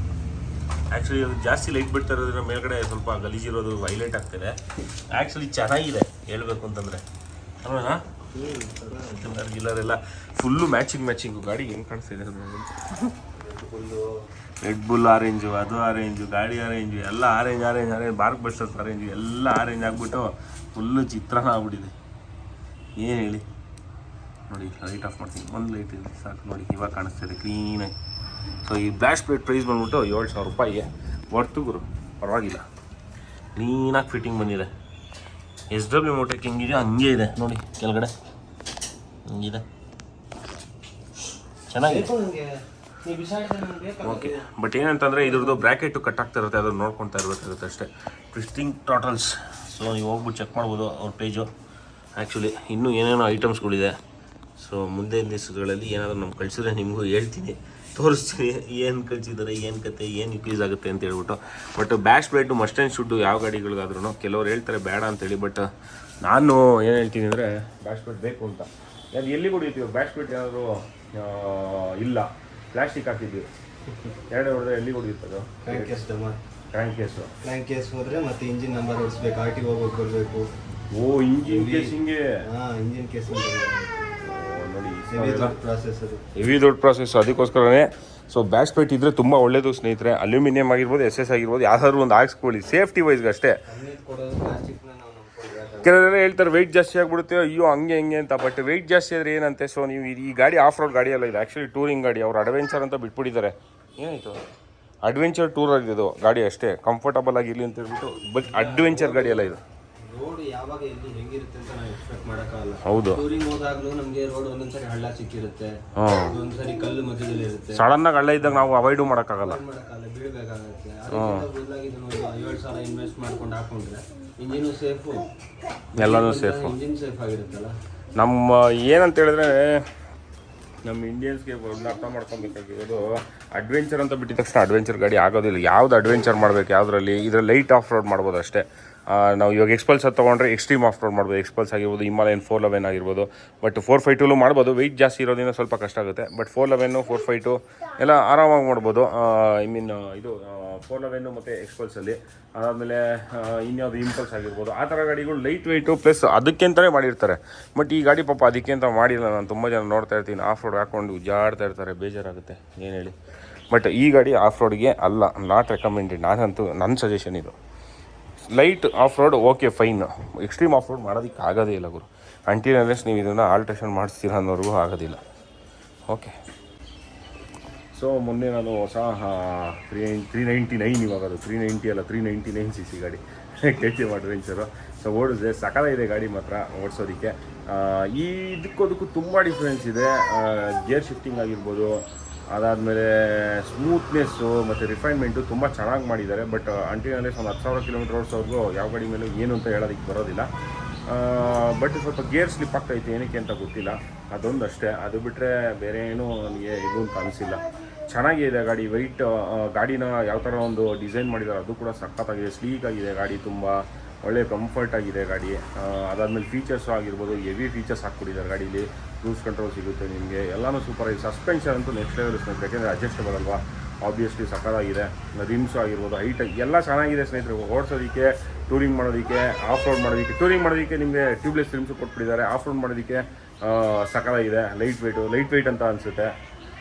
ಆ್ಯಕ್ಚುಲಿ ಅದು ಜಾಸ್ತಿ ಲೈಟ್ ಬಿಡ್ತಾ ಇರೋದ್ರಿಂದ ಮೇಲ್ಗಡೆ ಸ್ವಲ್ಪ ಗಲೀಜಿರೋದು ಹೈಲೈಟ್ ಆಗ್ತಿದೆ. ಆ್ಯಕ್ಚುಲಿ ಚೆನ್ನಾಗಿದೆ, ಹೇಳ್ಬೇಕು ಅಂತಂದರೆ. ಅಲ್ವಾ ಫುಲ್ಲು ಮ್ಯಾಚಿಂಗ್ ಮ್ಯಾಚಿಂಗು ಗಾಡಿ ಏನು ಕಾಣಿಸ್ತಿದೆ ಫುಲ್ಲು ರೆಡ್ ಬುಲ್ ಆರೆಂಜು ಅದು ಆರೆಂಜು ಗಾಡಿ ಆರೆಂಜು ಎಲ್ಲ orange orange orange bark busters orange ಎಲ್ಲ ಆರೆಂಜ್ ಆಗಿಬಿಟ್ಟು ಫುಲ್ಲು ಚಿತ್ರಾನ ಆಗ್ಬಿಟ್ಟಿದೆ. ಏನು ಹೇಳಿ? ನೋಡಿ ಲೈಟ್ ಆಫ್ ಮಾಡ್ತೀನಿ. ಒಂದು ಲೈಟ್ ಇದೆ ಸಾಕು. ನೋಡಿ, ಇವಾಗ ಕಾಣಿಸ್ತಿದೆ ಕ್ಲೀನಾಗಿ ಸೊ ಈ ಬ್ಲಾಸ್ಟ್ ಪ್ಲೇಟ್ ಪ್ರೈಸ್ ಬಂದ್ಬಿಟ್ಟು ಏಳು ಸಾವಿರ ರೂಪಾಯಿಗೆ ವರ್ತು ಗುರು. ಪರವಾಗಿಲ್ಲ. ಕ್ಲೀನಾಗಿ ಫಿಟ್ಟಿಂಗ್ ಬಂದಿದೆ. ಎಸ್ ಡಬ್ಲ್ಯೂ ಮೋಟಕ್ಕೆ ಹೆಂಗಿದೆಯೋ ಹಂಗೆ ಇದೆ. ನೋಡಿ ಕೆಳಗಡೆ. ಹಂಗಿದೆ. ಚೆನ್ನಾಗಿದೆ. ಓಕೆ ಬಟ್ ಏನಂತಂದರೆ ಇದ್ರದ್ದು ಬ್ರ್ಯಾಕೆಟು ಕಟ್ ಆಗ್ತಾ ಇರುತ್ತೆ ಅದನ್ನು ನೋಡ್ಕೊತಾ ಇರಬೇಕಾಗುತ್ತೆ ಅಷ್ಟೇ. ಟ್ವಿಸ್ಟಿಂಗ್ ಟೋಟಲ್ಸ್ ಸೊ ನೀವು ಹೋಗ್ಬಿಟ್ಟು ಚೆಕ್ ಮಾಡ್ಬೋದು ಅವ್ರ ಪೇಜು ಆ್ಯಕ್ಚುಲಿ ಇನ್ನೂ ಏನೇನೋ ಐಟಮ್ಸ್ಗಳಿದೆ ಸೊ ಮುಂದಿನ ದಿವಸಗಳಲ್ಲಿ ಏನಾದರೂ ನಮ್ಗೆ ಕಳಿಸಿದ್ರೆ ನಿಮಗೂ ಹೇಳ್ತೀನಿ. ತೋರಿಸ್ತೀನಿ ಏನು ಕಳಿಸಿದ್ದಾರೆ ಏನು ಕತೆ ಏನು ಯೂಸ್ ಆಗುತ್ತೆ ಅಂತ ಹೇಳ್ಬಿಟ್ಟು. But bash plate must and should ಯಾವ ಗಾಡಿಗಳಿಗಾದ್ರೂ ಕೆಲವ್ರು ಹೇಳ್ತಾರೆ ಬೇಡ ಅಂತೇಳಿ ಬಟ್ ನಾನು ಏನು ಹೇಳ್ತೀನಿ ಅಂದರೆ ಬ್ಯಾಶ್ ಪ್ಲೇಟ್ ಬೇಕು ಅಂತ. ಅದು ಎಲ್ಲಿ ಹೊಡಿತೀವಿ ಬ್ಯಾಶ್ ಪ್ಲೇಟ್ ಏನಾದರೂ ಇಲ್ಲ. ಪ್ಲಾಸ್ಟಿಕ್ ಹಾಕಿದ್ದೀವಿ. ಎರಡು ಹೊಡೆದ್ರೆ ಎಲ್ಲಿ ಹೊಡಿಯುತ್ತದು ಕ್ರ್ಯಾಂಕ್ ಕೇಸ್ ಕ್ರ್ಯಾಂಕ್ ಕೇಸ್ ಹೋದರೆ ಮತ್ತೆ ಇಂಜಿನ್ ನಂಬರ್ ಹೊಡಿಸ್ಬೇಕು ಆರ್ ಟಿ ಹೋಗೋಕೆ ಬರಬೇಕು. ಓ ಇಂಜಿನ್ ಕೇಸ್ ಹಿಂಗೆ ಹಾಂ ಇಂಜಿನ್ ಕೇಸ್ ಹೆವಿ ದೊಡ್ಡ ಪ್ರಾಸೆಸ್ ಅದಕ್ಕೋಸ್ಕರನೇ. ಸೊ ಬ್ಯಾಕ್ ಸ್ಪೈಟ್ ಇದ್ರೆ ತುಂಬ ಒಳ್ಳೇದು ಸ್ನೇಹಿತರೆ. ಅಲ್ಯೂಮಿನಿಯಂ ಆಗಿರ್ಬೋದು ಎಸ್ ಎಸ್ ಆಗಿರ್ಬೋದು ಯಾವ್ದಾದ್ರು ಒಂದು ಹಾಕ್ಸ್ಕೊಳ್ಳಿ. ಸೇಫ್ಟಿ ವೈಸ್ ಅಷ್ಟೇ. ಕೆಲವರೆಲ್ಲ ಹೇಳ್ತಾರೆ ವೆಯ್ಟ್ ಜಾಸ್ತಿ ಆಗ್ಬಿಡುತ್ತೆ. ಅಯ್ಯೋ ಹಂಗೆ ಹಂಗೆ ಅಂತ. ಬಟ್ ವೆಯ್ಟ್ ಜಾಸ್ತಿ ಆದರೆ ಏನಂತೆ? ಸೊ ನೀವು ಈ- ಈ ಗಾಡಿ ಆಫ್ ರೋಡ್ ಗಾಡಿ ಅಲ್ಲ ಇದು ಆ್ಯಕ್ಚುಲಿ ಟೂರಿಂಗ್ ಗಾಡಿ. ಅವ್ರು ಅಡ್ವೆಂಚರ್ ಅಂತ ಬಿಟ್ಬಿಟ್ಟಿದ್ದಾರೆ. ಏನಾಯಿತು? ಅಡ್ವೆಂಚರ್ ಟೂರ್ ಆಗಿದ್ದು ಗಾಡಿ ಅಷ್ಟೇ. ಕಂಫರ್ಟಬಲ್ ಆಗಿರಲಿ ಅಂತ ಹೇಳ್ಬಿಟ್ಟು ಬಟ್ ಅಡ್ವೆಂಚರ್ ಗಾಡಿ ಅಲ್ಲ ಇದು. ಯಾವಾಗ ಎಲ್ಲಿ ಹೆಂಗಿರುತ್ತೆ ಅಂತ ನಾವು ಎಕ್ಸ್ಪೆಕ್ಟ್ ಮಾಡೋಕ್ಕಾಗಲ್ಲ. ಹೌದು. ಟೂರಿಂಗ್ ಹೋದಾಗ್ಲೂ ನಮಗೆ ರೋಡ್ ಒಂದೊಂದ್ಸರಿ ಹಳ್ಳ ಸಿಕ್ಕಿರುತ್ತೆ. ಒಂದೊಂದ್ಸರಿ ಕಲ್ಲು ಮಧ್ಯದಲ್ಲಿ ಇರುತ್ತೆ. ಸಡನ್ನಾಗಿ ಹಳ್ಳ ಇದ್ದಾಗ ನಾವು ಅವಾಯ್ಡು ಮಾಡೋಕ್ಕಾಗಲ್ಲ. ಮಾಡಕ್ಕಾಗಲ್ಲ ಬೀಳ್ಬೇಕಾಗತ್ತೆ. ಅದಕ್ಕಿಂತ ಬದಲಾಗಿ ಇದನ್ನ ಏಳು ಸಾವಿರ ಇನ್ವೆಸ್ಟ್ ಮಾಡ್ಕೊಂಡು ಹಾಕೊಂಡ್ರೆ ಇಂಜಿನು ಸೇಫು ಎಲ್ಲನೂ ಸೇಫು ಇಂಜಿನ್ ಸೇಫ್ ಆಗಿರುತ್ತಲ್ಲ. ನಮ್ಮ ಏನಂತ ಹೇಳಿದ್ರೆ ನಮ್ಮ ಇಂಡಿಯನ್ಸ್ಗೆ ಒಂದು ಅರ್ಥ ಮಾಡ್ಕೊಬೇಕಾಗಿರೋದು ಅಡ್ವೆಂಚರ್ ಅಂತ ಬಿಟ್ಟಿದ ತಕ್ಷಣ ಅಡ್ವೆಂಚರ್ ಗಾಡಿ ಆಗೋದಿಲ್ಲ. ಯಾವ್ದು ಅಡ್ವೆಂಚರ್ ಮಾಡಬೇಕು ಯಾವುದರಲ್ಲಿ? ಇದ್ರಲ್ಲಿ ಲೈಟ್ ಆಫ್ ರೋಡ್ ಮಾಡ್ಬೋದು ಅಷ್ಟೇ. ನಾವು ಇವಾಗ ಎಕ್ಸ್ಪಲ್ಸ್ ಅದು ತೊಗೊಂಡ್ರೆ ಎಕ್ಸ್ಟ್ರೀಮ್ ಆಫ್ ರೋಡ್ ಮಾಡ್ಬೋದು ಎಕ್ಸ್ಪಲ್ಸ್ ಆಗಿರ್ಬೋದು ಹಿಮಾಲಯನ್ ಫೋರ್ ಲೆವೆನ್ ಆಗಿರ್ಬೋದು. ಬಟ್ ಫೋರ್ ಫೈ ಟೂಲು ಮಾಡ್ಬೋದು. ವೆಯ್ಟ್ ಜಾಸ್ತಿ ಇರೋದ್ರಿಂದ ಸ್ವಲ್ಪ ಕಷ್ಟ ಆಗುತ್ತೆ. But four eleven four fifty ಎಲ್ಲ ಆರಾಮಾಗಿ ಮಾಡ್ಬೋದು. ಐ ಮೀನ್ ಇದು ಫೋರ್ ಲೆವೆನ್ನು ಮತ್ತು ಎಕ್ಸ್ಪಲ್ಸಲ್ಲಿ ಅದಾದಮೇಲೆ ಇನ್ಯಾವುದು ಇಂಪಲ್ಸ್ ಆಗಿರ್ಬೋದು. ಆ ಥರ ಗಾಡಿಗಳು ಲೈಟ್ ವೆಯ್ಟು ಪ್ಲಸ್ ಅದಕ್ಕೆ ಅಂತಲೇ ಮಾಡಿರ್ತಾರೆ. ಬಟ್ ಈ ಗಾಡಿ ಪಾಪ ಅದಕ್ಕೆ ಅಂತ ಮಾಡಿಲ್ಲ. ನಾನು ತುಂಬ ಜನ ನೋಡ್ತಾ ಇರ್ತೀನಿ. ಆಫ್ ರೋಡ್ ಹಾಕ್ಕೊಂಡು ಉಜ್ಜಾಡ್ತಾ ಇರ್ತಾರೆ. ಬೇಜಾರಾಗುತ್ತೆ. ಏನು ಹೇಳಿ. ಬಟ್ ಈ ಗಾಡಿ ಆಫ್ ರೋಡ್ಗೆ ಅಲ್ಲ. ನಾಟ್ ರೆಕಮೆಂಡೆಡ್ ನಾನಂತೂ ನನ್ನ ಸಜೆಷನ್ ಇದು. Light off road okay fine extreme off road ಮಾಡೋದಕ್ಕೆ ಆಗೋದೇ ಇಲ್ಲ ಗುರು. ಅಂಟಿನಲ್ಲೇ ನೀವು ಇದನ್ನು ಆಲ್ಟ್ರೇಷನ್ ಮಾಡಿಸ್ತೀರ ಅನ್ನೋರ್ಗೂ ಆಗೋದಿಲ್ಲ. ಓಕೆ ಸೊ ಮೊನ್ನೆ ನಾನು ಹೊಸ ತ್ರೀ ತ್ರೀ ನೈಂಟಿ ನೈನ್ ಇವಾಗ ಅದು. ತ್ರೀ ನೈಂಟಿ ಅಲ್ಲ three ninety nine C C ಗಾಡಿ. K T M adventure so ಓಡಿಸಿದೆ ಸಕಲ ಇದೆ ಗಾಡಿ ಮಾತ್ರ ಓಡಿಸೋದಕ್ಕೆ. ಈ ಇದಕ್ಕೂ ಅದಕ್ಕೂ ತುಂಬ ಡಿಫ್ರೆನ್ಸ್ ಇದೆ. ಗೇರ್ ಶಿಫ್ಟಿಂಗ್ ಆಗಿರ್ಬೋದು ಅದಾದಮೇಲೆ ಸ್ಮೂತ್ನೆಸ್ಸು ಮತ್ತು ರಿಫೈನ್ಮೆಂಟು ತುಂಬ ಚೆನ್ನಾಗಿ ಮಾಡಿದ್ದಾರೆ. ಬಟ್ ಅಂಟಿನಲ್ಲಿ ಒಂದು ಹತ್ತು ಸಾವಿರ ಕಿಲೋಮೀಟರ್ ಓಡಿಸೋರ್ಗೂ ಯಾವ ಗಾಡಿ ಮೇಲೂ ಏನು ಅಂತ ಹೇಳೋದಕ್ಕೆ ಬರೋದಿಲ್ಲ. ಬಟ್ ಸ್ವಲ್ಪ ಗೇರ್ ಸ್ಲಿಪ್ ಆಗ್ತೈತೆ. ಏನಕ್ಕೆ ಅಂತ ಗೊತ್ತಿಲ್ಲ. ಅದೊಂದು ಅಷ್ಟೇ. ಅದು ಬಿಟ್ಟರೆ ಬೇರೆ ಏನೂ ನನಗೆ ಇದು ಅಂತ ಅನಿಸಿಲ್ಲ. ಚೆನ್ನಾಗಿದೆ ಗಾಡಿ. ವೈಟ್ ಗಾಡಿನ ಯಾವ ಥರ ಒಂದು ಡಿಸೈನ್ ಮಾಡಿದ್ದಾರೆ ಅದು ಕೂಡ ಸಖತ್ತಾಗಿದೆ. ಸ್ಲೀಕ್ ಆಗಿದೆ ಗಾಡಿ ತುಂಬ. ಒಳ್ಳೆ ಕಂಫರ್ಟ್ ಆಗಿದೆ ಗಾಡಿ. ಅದಾದಮೇಲೆ ಫೀಚರ್ಸು ಆಗಿರ್ಬೋದು. ಹೆವಿ ಫೀಚರ್ಸ್ ಹಾಕ್ಬಿಟ್ಟಿದ್ದಾರೆ ಗಾಡೀಲಿ. ಕ್ರೂಸ್ ಕಂಟ್ರೋಲ್ ಸಿಗುತ್ತೆ ನಿಮಗೆ. ಎಲ್ಲನೂ ಸೂಪರ್ ಆಗಿದೆ. ಸಸ್ಪೆನ್ಷನ್ ಅಂತೂ ನೆಕ್ಸ್ಟ್ ಲೆವೆಲ್ ಸ್ನೇಹಿತರೆ, ಯಾಕೆಂದರೆ ಅಡ್ಜಸ್ಟಬಲ್ ಅಲ್ವಾ ಆಬ್ವಿಯಸ್ಲಿ ಸಕ್ಕದಾಗಿದೆ ರಿಮ್ಸು ಆಗಿರ್ಬೋದು ಹೈಟ್ ಎಲ್ಲ ಚೆನ್ನಾಗಿದೆ ಸ್ನೇಹಿತರೆ. ಓಡಿಸೋದಕ್ಕೆ ಟೂರಿಂಗ್ ಮಾಡೋದಕ್ಕೆ ಆಫ್ ರೋಡ್ ಮಾಡೋದಕ್ಕೆ ಟೂರಿಂಗ್ ಮಾಡೋದಕ್ಕೆ ನಿಮಗೆ ಟ್ಯೂಬ್ಲೆಸ್ ರಿಮ್ಸು ಕೊಟ್ಬಿಟ್ಟಿದ್ದಾರೆ. ಆಫ್ ರೋಡ್ ಮಾಡೋದಕ್ಕೆ ಸಕ್ಕದಾಗಿದೆ ಲೈಟ್ ವೆಯ್ಟು ಲೈಟ್ ವೆಯ್ಟ್ ಅಂತ ಅನಿಸುತ್ತೆ.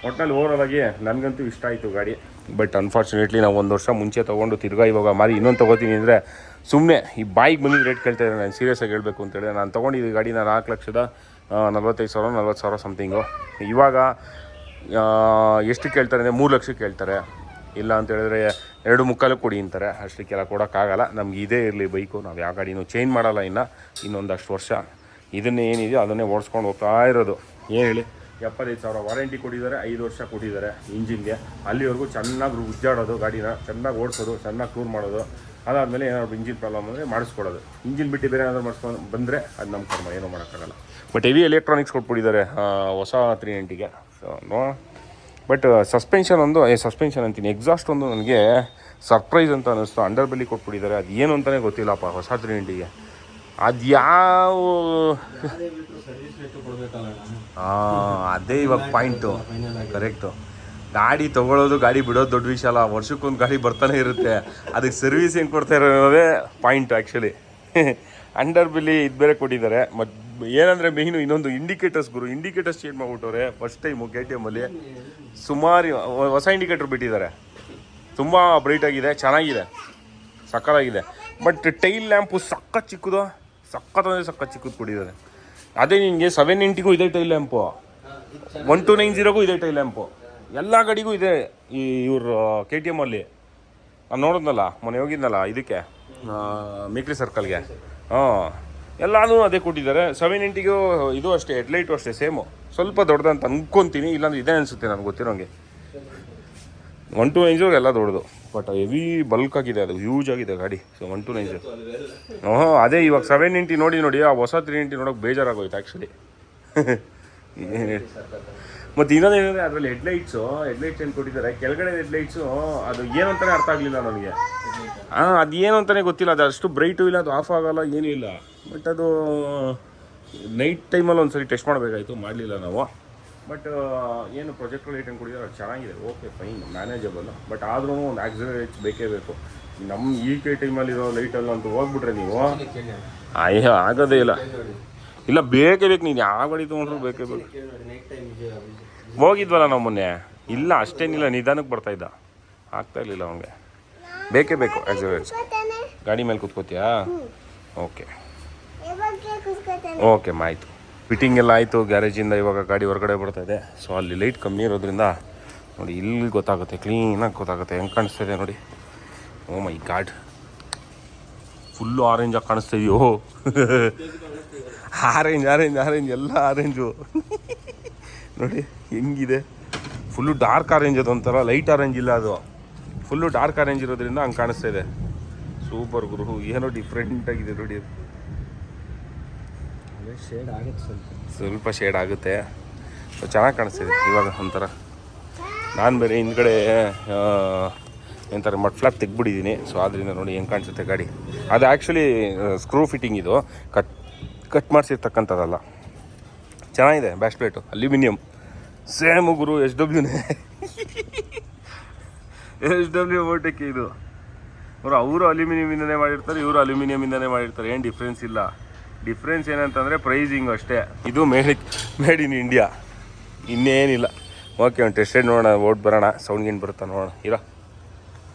ಒಟ್ನಲ್ಲಿ ಓವರಾಲ್ ಆಗಿ ನನಗಂತೂ ಇಷ್ಟ ಆಯಿತು ಗಾಡಿ. ಬಟ್ ಅನ್ಫಾರ್ಚುನೇಟ್ಲಿ ನಾವು ಒಂದು ವರ್ಷ ಮುಂಚೆ ತೊಗೊಂಡು ತಿರ್ಗಾ ಇವಾಗ ಮಾರಿ ಇನ್ನೊಂದು ತೊಗೋತೀನಿ ಅಂದರೆ ಸುಮ್ಮನೆ ಈ ಬಾಯಿಗೆ ಬಂದಿದ್ದು ರೇಟ್ ಕೇಳ್ತಾ ಇದ್ದಾರೆ ನಾನು ಸೀರಿಯಸ್ ಆಗಿ ಹೇಳಬೇಕು ಅಂತೇಳಿ ನಾನು ತೊಗೊಂಡಿದ್ದು ಗಾಡಿನ ನಾಲ್ಕು ಲಕ್ಷದ ನಲ್ವತ್ತೈದು ಸಾವಿರ, ನಲ್ವತ್ತು ಸಾವಿರ ಸಮಥಿಂಗು ಇವಾಗ ಎಷ್ಟು ಕೇಳ್ತಾರೆ ಅಂದರೆ ಮೂರು ಲಕ್ಷಕ್ಕೆ ಕೇಳ್ತಾರೆ. ಇಲ್ಲ ಅಂತ ಹೇಳಿದ್ರೆ ಎರಡು ಮುಕ್ಕಾಲು ಕೊಡಿ ಅಂತಾರೆ. ಅಷ್ಟಕ್ಕೆಲ್ಲ ಕೊಡೋಕ್ಕಾಗಲ್ಲ. ನಮ್ಗೆ ಇದೇ ಇರಲಿ ಬೈಕು. ನಾವು ಯಾವ ಗಾಡಿನೂ ಚೇಂಜ್ ಮಾಡಲ್ಲ ಇನ್ನು. ಇನ್ನೊಂದಷ್ಟು ವರ್ಷ. ಇದನ್ನೇ ಏನಿದೆಯೋ ಅದನ್ನೇ ಓಡಿಸ್ಕೊಂಡು ಹೋಗ್ತಾ ಇರೋದು. ಏನು ಹೇಳಿ? ಎಪ್ಪತ್ತೈದು ಸಾವಿರ ವಾರಂಟಿ ಕೊಟ್ಟಿದ್ದಾರೆ. ಐದು ವರ್ಷ ಕೊಟ್ಟಿದ್ದಾರೆ ಇಂಜಿನ್ಗೆ ಅಲ್ಲಿವರೆಗೂ ಚೆನ್ನಾಗಿ ಉಜ್ಜಾಡೋದು ಗಾಡಿನ. ಚೆನ್ನಾಗಿ ಓಡಿಸೋದು, ಚೆನ್ನಾಗಿ ಟೂರ್ ಮಾಡೋದು. ಅದಾದಮೇಲೆ ಏನಾದರೂ ಇಂಜಿನ್ ಪ್ರಾಬ್ಲಮ್ ಅಂದರೆ ಮಾಡಿಸ್ಕೊಡೋದು ಇಂಜಿನ್ ಬಿಟ್ಟು ಬೇರೆ ಏನಾದರೂ ಮಾಡಿಸ್ಕೊಂಡು ಬಂದರೆ ಅದು ನಮ್ಮ ಕರ್ಮ. ಏನೂ ಮಾಡೋಕ್ಕಾಗಲ್ಲ. ಬಟ್ ಹೆವಿ ಎಲೆಕ್ಟ್ರಾನಿಕ್ಸ್ ಕೊಟ್ಬಿಟ್ಟಿದ್ದಾರೆ ಹೊಸ ತ್ರೀ ನೈಂಟಿಗೆ ಸೊ ಬಟ್ ಸಸ್ಪೆನ್ಷನ್ ಒಂದು ಏ ಸಸ್ಪೆನ್ಷನ್ ಅಂತೀನಿ. ಎಕ್ಸಾಸ್ಟ್ ಒಂದು ನನಗೆ ಸರ್ಪ್ರೈಸ್ ಅಂತ ಅನ್ನಿಸ್ತು. ಅಂಡರ್ ಬೆಲ್ಲಿ ಕೊಟ್ಬಿಟ್ಟಿದ್ದಾರೆ. ಅದು ಏನು ಅಂತಲೇ ಗೊತ್ತಿಲ್ಲಪ್ಪ ಹೊಸ ತ್ರೀ ನೈಂಟಿಗೆ ಅದು ಯಾವ ಆ, ಅದೇ ಇವಾಗ ಪಾಯಿಂಟು ಕರೆಕ್ಟು ಗಾಡಿ ತೊಗೊಳೋದು ಗಾಡಿ ಬಿಡೋದು ದೊಡ್ಡ ವಿಷಯ ಅಲ್ಲ. ವರ್ಷಕ್ಕೊಂದು ಗಾಡಿ ಬರ್ತಾನೆ ಇರುತ್ತೆ. ಅದಕ್ಕೆ ಸರ್ವಿಸ್ ಹೆಂಗೆ ಕೊಡ್ತಾ ಇರೋದೇ ಪಾಯಿಂಟ್ ಆ್ಯಕ್ಚುಲಿ ಅಂಡರ್ ಬಿಲ್ಲಿ ಇದು ಬೇರೆ ಕೊಟ್ಟಿದ್ದಾರೆ. ಮತ್ತು ಏನಂದರೆ ಮೇಯ್ನು ಇನ್ನೊಂದು ಇಂಡಿಕೇಟರ್ಸ್ ಗುರು. ಇಂಡಿಕೇಟರ್ಸ್ ಚೇಂಜ್ ಮಾಡ್ಬಿಟ್ಟವ್ರೆ ಫಸ್ಟ್ ಟೈಮು ಕೆ ಟಿ ಎಮ್ಮಲ್ಲಿ ಸುಮಾರು ಹೊಸ ಇಂಡಿಕೇಟರ್ ಬಿಟ್ಟಿದ್ದಾರೆ. ತುಂಬ ಬ್ರೈಟ್ ಆಗಿದೆ, ಚೆನ್ನಾಗಿದೆ, ಸಕ್ಕತ್ತಾಗಿದೆ. ಬಟ್ ಟೈಲ್ ಲ್ಯಾಂಪು ಸಕ್ಕ ಚಿಕ್ಕದು ಸಕ್ಕತ್ ಅಂದರೆ ಸಖತ್ ಚಿಕ್ಕದು ಕೊಟ್ಟಿದ್ದಾರೆ. ಅದೇ ನಿಮಗೆ ಸೆವೆನ್ ಇಂಟಿಗೂ ಇದೆ tail lamp one two nine ಜೀರೋಗೂ ಇದೆ ಟೈಲ್ ಲ್ಯಾಂಪು ಎಲ್ಲ ಗಡಿಗೂ ಇದೆ ಈ ಇವ್ರ ಕೆ ಟಿ ಎಮ್ಮಲ್ಲಿ ನಾನು ನೋಡಿದ್ನಲ್ಲ, ಮೊನ್ನೆ ಹೋಗಿದ್ನಲ್ಲ, ಇದಕ್ಕೆ ಮೇಕ್ರಿ ಸರ್ಕಲ್ಗೆ ಹಾಂ. ಎಲ್ಲಾನು ಅದೇ ಕೊಟ್ಟಿದ್ದಾರೆ. ಸೆವೆನ್ ಇಂಟಿಗೂ ಇದು ಅಷ್ಟೇ ಹೆಡ್ಲೈಟು ಅಷ್ಟೇ ಸೇಮು ಸ್ವಲ್ಪ ದೊಡ್ಡದಂತ ಅನ್ಕೊಂತೀನಿ, ಇಲ್ಲಾಂದ್ರೆ ಇದೇ ಅನಿಸುತ್ತೆ ನನಗೆ ಗೊತ್ತಿರೋಂಗೆ ಒನ್ ಟು ನೈನ್ ಎಲ್ಲ ದೊಡ್ಡದು. ಬಟ್ ಹೆವಿ ಬಲ್ಕ್ ಆಗಿದೆ, ಅದು ಹ್ಯೂಜ್ ಆಗಿದೆ ಗಾಡಿ. ಸೊ ಒನ್ ಟು ನೈನ್ ಹಾಂ ಅದೇ ಇವಾಗ ಸೆವೆನ್ ಇಂಟಿ ನೋಡಿ ನೋಡಿ, ಆ ಹೊಸ ತ್ರೀ ಇಂಟಿ ನೋಡೋಕೆ ಬೇಜಾರಾಗೋಯ್ತು ಆ್ಯಕ್ಚುಲಿ ಏನು ಮತ್ತು ಇನ್ನೊಂದು ಏನಂದರೆ ಅದರಲ್ಲಿ ಹೆಡ್ಲೈಟ್ಸು ಹೆಡ್ಲೈಟ್ಸ್ ಏನು ಕೊಟ್ಟಿದ್ದಾರೆ? ಕೆಳಗಡೆ ಹೆಡ್ಲೈಟ್ಸು ಅದು ಏನಂತಾನೆ ಅರ್ಥ ಆಗಲಿಲ್ಲ ನನಗೆ. ಹಾಂ, ಅದು ಏನು ಅಂತಲೇ ಗೊತ್ತಿಲ್ಲ, ಅದು ಅಷ್ಟು ಬ್ರೈಟು ಇಲ್ಲ, ಅದು ಆಫ್ ಆಗೋಲ್ಲ, ಏನೂ ಇಲ್ಲ. ಬಟ್ ಅದು ನೈಟ್ ಟೈಮಲ್ಲಿ ಒಂದು ಸರಿ ಟೆಸ್ಟ್ ಮಾಡಬೇಕಾಯಿತು ಮಾಡಲಿಲ್ಲ ನಾವು. ಬಟ್ ಏನು ಪ್ರೊಜೆಕ್ಟ್ ರಿಲೇಟೆಡ್ ಕೊಡಿದ್ರೆ ಅದು ಚೆನ್ನಾಗಿದೆ. ಓಕೆ ಫೈನ್ ಮ್ಯಾನೇಜಬಲ್ ಬಟ್ ಆದ್ರೂ ಒಂದು ಆಕ್ಸಿಡೆಂಟ್ ಬೇಕೇ ಬೇಕು. ನಮ್ಮ ಈ ಕೈ ಟೈಮಲ್ಲಿರೋ ಲೈಟಲ್ಲಿ ಅಂತ ಹೋಗ್ಬಿಟ್ರೆ ನೀವು ಅಯ್ಯೋ ಆಗೋದೇ ಇಲ್ಲ. ಇಲ್ಲ ಬೇಕೇ ಬೇಕು. ನೀನು ಯಾವ ಗಾಡಿ ತೊಗೊಂಡ್ರು ಬೇಕೇ ಬೇಕು. ಹೋಗಿದ್ವಲ್ಲ ನಾವು ಮೊನ್ನೆ. ಇಲ್ಲ ಅಷ್ಟೇನಿಲ್ಲ. ನಿಧಾನಕ್ಕೆ ಬರ್ತಾ ಇದ್ದ. ಆಗ್ತಾ ಇರಲಿಲ್ಲ ಅವನಿಗೆ ಬೇಕೇ ಬೇಕು ಆಕ್ಸಿಡೆಂಟ್ ಗಾಡಿ ಮೇಲೆ ಕೂತ್ಕೋತೀಯಾ? ಓಕೆ ಓಕೆ ಆಯಿತು. ಫಿಟ್ಟಿಂಗ್ ಎಲ್ಲ ಆಯಿತು ಗ್ಯಾರೇಜಿಂದ ಇವಾಗ ಗಾಡಿ ಹೊರಗಡೆ ಬರ್ತಾ ಇದೆ. ಸೊ ಅಲ್ಲಿ ಲೈಟ್ ಕಮ್ಮಿ ಇರೋದ್ರಿಂದ ನೋಡಿ ಇಲ್ಲಿ ಗೊತ್ತಾಗುತ್ತೆ ಕ್ಲೀನಾಗಿ ಗೊತ್ತಾಗುತ್ತೆ. ಹೆಂಗೆ ಕಾಣಿಸ್ತಿದೆ ನೋಡಿ. ಓ ಮೈ ಗಾಡ್ ಫುಲ್ಲು ಆರೆಂಜಾಗಿ ಕಾಣಿಸ್ತಾ ಇದೆಯೋ. ಆರೆಂಜ್ ಆರೆಂಜ್ ಆರೆಂಜ್ ಎಲ್ಲ ಆರೆಂಜು ನೋಡಿ, ಹೆಂಗಿದೆ. ಫುಲ್ಲು ಡಾರ್ಕ್ ಆರೆಂಜ್ ಅದು ಒಂಥರ ಲೈಟ್ ಆರೆಂಜ್ ಇಲ್ಲ ಅದು. ಫುಲ್ಲು ಡಾರ್ಕ್ ಆರೆಂಜ್ ಇರೋದ್ರಿಂದ ಹಂಗೆ ಕಾಣಿಸ್ತಾ ಇದೆ. ಸೂಪರ್ ಗುರು, ಏನೋ ಡಿಫ್ರೆಂಟಾಗಿದೆ ನೋಡಿ ಶೇಡ್ ಆಗುತ್ತೆ ಸ್ವಲ್ಪ. ಶೇಡ್ ಆಗುತ್ತೆ. ಚೆನ್ನಾಗಿ ಕಾಣಿಸ್ತಿದೆ ಇವಾಗ ಒಂಥರ. ನಾನು ಬೇರೆ ಹಿಂದ್ಗಡೆ ಮಟ್ ಫ್ಲಾಪ್ ತೆಗ್ಬಿಟ್ಟಿದ್ದೀನಿ ಸೊ ಆದ್ದರಿಂದ ನೋಡಿ ಹೆಂಗೆ ಕಾಣಿಸುತ್ತೆ ಗಾಡಿ. ಅದು ಆ್ಯಕ್ಚುಲಿ ಸ್ಕ್ರೂ ಫಿಟ್ಟಿಂಗ್ ಇದು. ಕಟ್ ಕಟ್ ಮಾಡಿಸಿರ್ತಕ್ಕಂಥದ್ದಲ್ಲ. ಚೆನ್ನಾಗಿದೆ ಬ್ಯಾಕ್ ಪ್ಲೇಟು ಅಲ್ಯೂಮಿನಿಯಂ ಸೇಮ್ ಗುರು ಎಚ್ ಡಬ್ಲ್ಯೂನೇ ಎಚ್ ಡಬ್ಲ್ಯೂ ಓಟಕ್ಕೆ ಇದು. ಅವರು ಅವರು ಅಲ್ಯೂಮಿನಿಯಮಿಂದನೇ ಮಾಡಿರ್ತಾರೆ, ಇವರು ಅಲ್ಯೂಮಿನಿಯಮಿಂದನೇ ಮಾಡಿರ್ತಾರೆ. ಏನು ಡಿಫ್ರೆನ್ಸ್ ಇಲ್ಲ. ಡಿಫ್ರೆನ್ಸ್ ಏನಂತಂದರೆ ಪ್ರೈಸಿಂಗ್ ಅಷ್ಟೇ. ಇದು ಮೇಡ್ ಮೇಡ್ ಇನ್ ಇಂಡಿಯಾ ಇನ್ನೇನಿಲ್ಲ. ಓಕೆ ಒಂದು ಟೆಸ್ಟೆಡ್ ನೋಡೋಣ ಓಟ್ ಬರೋಣ ಸೌಂಡ್ ಗೀನ್ ಬರುತ್ತಾ ನೋಡೋಣ. ಇರೋ.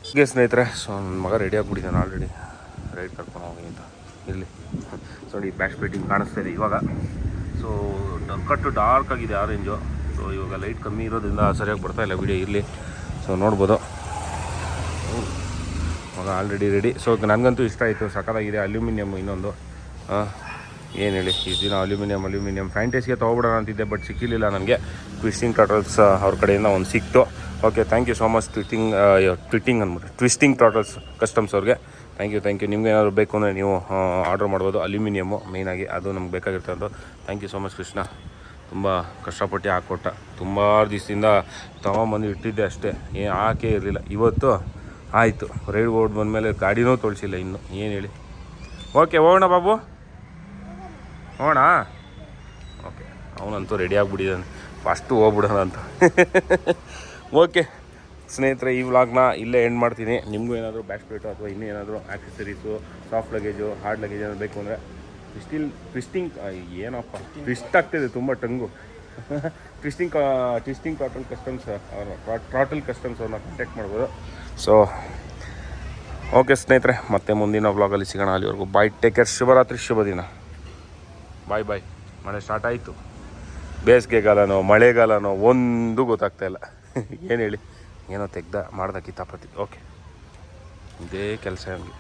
ಹೀಗೆ ಸ್ನೇಹಿತರೆ ಸೊ ನನ್ನ ಮಗ ರೆಡಿ ಆಗಿಬಿಟ್ಟಿದ್ದಾನೆ ಆಲ್ರೆಡಿ ರೈಡ್ ಕರ್ಕೊಂಡು ಹೋಗಿ ಅಂತ. ಇರಲಿ. ನೋಡಿ ಬ್ಯಾಕ್ ಸ್ಪೀಟಿಂಗ್ ಕಾಣಿಸ್ತಾ ಇದೆ ಇವಾಗ. ಸೊ ಕಟ್ಟು ಡಾರ್ಕ್ ಆಗಿದೆ ಆರೆಂಜು ಸೊ ಇವಾಗ ಲೈಟ್ ಕಮ್ಮಿ ಇರೋದ್ರಿಂದ ಸರಿಯಾಗಿ ಬರ್ತಾ ಇಲ್ಲ ವಿಡಿಯೋ ಇರಲಿ. ಸೊ ನೋಡ್ಬೋದು. ಮಗ ಆಲ್ರೆಡಿ ರೆಡಿ ಸೊ ನನಗಂತೂ ಇಷ್ಟ ಆಯಿತು. ಸಖತ್ತಾಗಿದೆ. ಅಲ್ಯೂಮಿನಿಯಮ್ ಇನ್ನೊಂದು. ಏನು ಹೇಳಿ? ಇಷ್ಟು ದಿನ ಅಲ್ಯೂಮಿನಿಯಂ ಅಲ್ಯೂಮಿನಿಯಂ. ಫ್ಯಾಂಟೇಸಿಗೆ ತೊಗೊಬಿಡೋಣ ಅಂತಿದ್ದೆ ಬಟ್ ಸಿಕ್ಕಿಲ್ಲ ನನಗೆ. ಟ್ವಿಸ್ಟಿಂಗ್ ಟಾಟಲ್ಸ್ ಅವ್ರ ಕಡೆಯಿಂದ ಒಂದು ಸಿಕ್ತು. Okay thank you so much twisting twisting ಅಂದ್ಬಿಟ್ಟು ಟ್ವಿಸ್ಟಿಂಗ್ ಟಾಟಲ್ಸ್ ಕಸ್ಟಮ್ಸ್ ಅವ್ರಿಗೆ. ಥ್ಯಾಂಕ್ ಯು ಥ್ಯಾಂಕ್ ಯು ನಿಮ್ಗೆ ಏನಾದರೂ ಬೇಕು ಅಂದರೆ ನೀವು ಆರ್ಡರ್ ಮಾಡ್ಬೋದು. ಅಲ್ಯೂಮಿನಿಯಮು ಮೇಯ್ನಾಗಿ ಅದು ನಮ್ಗೆ ಬೇಕಾಗಿರ್ತದ್ದು thank you so much Krishna. ತುಂಬ ಕಷ್ಟಪಟ್ಟು ಹಾಕ್ಕೊಟ್ಟ ತುಂಬ ದಿವಸದಿಂದ ತಗೊಂಬಂದು ಇಟ್ಟಿದ್ದೆ ಅಷ್ಟೇ. ಏನು, ಹಾಕೇ ಇರಲಿಲ್ಲ. ಇವತ್ತು ಆಯಿತು. ರೈಡ್ ಓಡ್ ಬಂದಮೇಲೆ ಗಾಡಿನೂ ತೋಳಿಸಿಲ್ಲ ಇನ್ನು. ಏನು ಹೇಳಿ? ಓಕೆ ಹೋಗೋಣ ಬಾಬು. ಹೋಗೋಣ ಓಕೆ, ಅವನಂತೂ ರೆಡಿ ಆಗಿಬಿಟ್ಟಿದ್ದಾನೆ. ಫಸ್ಟು ಹೋಗ್ಬಿಡೋಣ ಅಂತ. ಓಕೆ, ಸ್ನೇಹಿತರೆ, ಈ ವ್ಲಾಗ್ನ ಇಲ್ಲೇ ಎಂಡ್ ಮಾಡ್ತೀನಿ. ನಿಮಗೂ ಏನಾದರೂ ಬ್ಯಾಕ್ ಸ್ಪೇಟು ಅಥವಾ ಇನ್ನೂ ಏನಾದರೂ accessories soft luggage hard luggage ಏನಾದ್ರು ಬೇಕು ಅಂದರೆ ಟ್ವಿಸ್ಟಿಲ್ ಟ್ವಿಸ್ಟಿಂಗ್ ಏನಪ್ಪ? ಟ್ವಿಸ್ಟ್ ಆಗ್ತಿದೆ ತುಂಬ tongue twisting twisting total customs ಅವ್ರ ಟ್ರಾಟಲ್ ಕಸ್ಟಮ್ಸ್ ಅವ್ರನ್ನ ಕಾಂಟ್ಯಾಕ್ಟ್ ಮಾಡ್ಬೋದು. ಸೊ ಓಕೆ ಸ್ನೇಹಿತರೆ, ಮತ್ತೆ ಮುಂದಿನ ವ್ಲಾಗಲ್ಲಿ ಸಿಗೋಣ. ಅಲ್ಲಿವರೆಗೂ ಬಾಯ್ ಟೇಕ್ ಕೇರ್ ಶುಭರಾತ್ರಿ. ಶುಭ ದಿನ ಬಾಯ್ ಬಾಯ್ ಮಳೆ ಸ್ಟಾರ್ಟ್ ಆಯಿತು. ಬೇಸಿಗೆಗಾಲನೋ, ಮಳೆಗಾಲನೋ ಒಂದು ಗೊತ್ತಾಗ್ತಾ ಇಲ್ಲ. ಏನು ಹೇಳಿ? ಏನೋ ತೆಗ್ದ ಮಾಡ್ದ ಪ್ರತಿ ಓಕೆ ಇದೇ ಕೆಲಸ ನನಗೆ